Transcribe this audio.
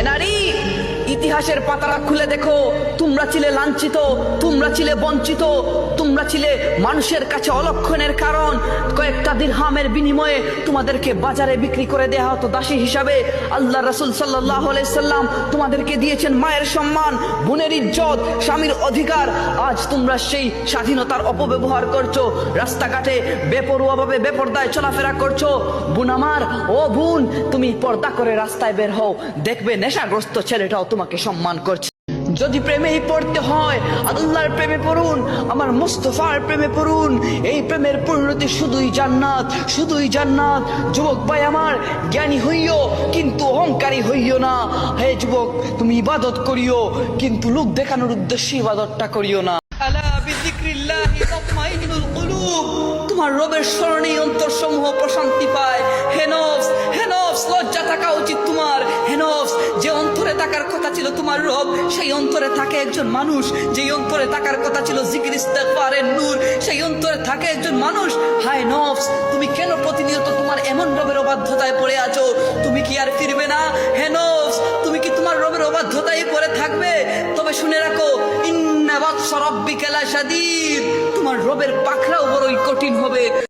হে নারী ইতিহাসের পাতারা খুলে দেখো। তোমরা ছিলে লাঞ্ছিত, তোমরা ছিলে বঞ্চিত, তোমরা ছিলে মানুষের কাছে অলক্ষণের কারণ। কয়েকটা দিরহামের বিনিময়ে তোমাদেরকে বাজারে বিক্রি করে দেওয়া হতো দাসী হিসাবে। আল্লাহ রসুল সাল্লাহ সাল্লাম তোমাদেরকে দিয়েছেন মায়ের সম্মান, বোনের ইজ্জত, স্বামীর অধিকার। আজ তোমরা সেই স্বাধীনতার অপব্যবহার করছ, রাস্তাঘাটে বেপরোয়াভাবে বেপরদায় চলাফেরা করছ। বোন আমার, ও বোন, তুমি পর্দা করে রাস্তায় বের হও। দেখবে নেশাগ্রস্ত ছেলেটাও তোমাকে সম্মান করছে। যদি প্রেমেই পড়তে হয় আল্লাহর প্রেমে পড়ুন আমার মুস্তফার প্রেমে পড়ুন এই প্রেমের পরিণতি শুধুই জান্নাত শুধুই জান্নাত। যুবক ভাই আমার জ্ঞানী হইও কিন্তু অহংকারী হইও না। হে যুবক তুমি ইবাদত করিও কিন্তু লোক দেখানোর উদ্দেশ্যে ইবাদতটা করিও না। আলা বিযিক্রিল্লাহি তাতমাইন্নুল কুলুব। তোমার রবের স্মরণে অন্তর থাকার কথা ছিল তোমার রব, সেই অন্তরে থাকে একজন মানুষ। যেই অন্তরে থাকার কথা ছিল জিকির ইস্তেগফারের নূর, সেই অন্তরে থাকে একজন মানুষ। হায় নফস, তুমি কেন প্রতিনিয়ত তোমার এমন রবের অবাধ্যতায় পড়ে আছো? তুমি কি আর ফিরবে না? হে নফস, তুমি কি তোমার রবের অবাধ্যতায় পড়ে থাকবে? তবে শুনে রাখো, ইন্না বাতশা রাব্বিকা লাশাদীদ। তোমার রবের পাখরাও বড়ই কঠিন হবে।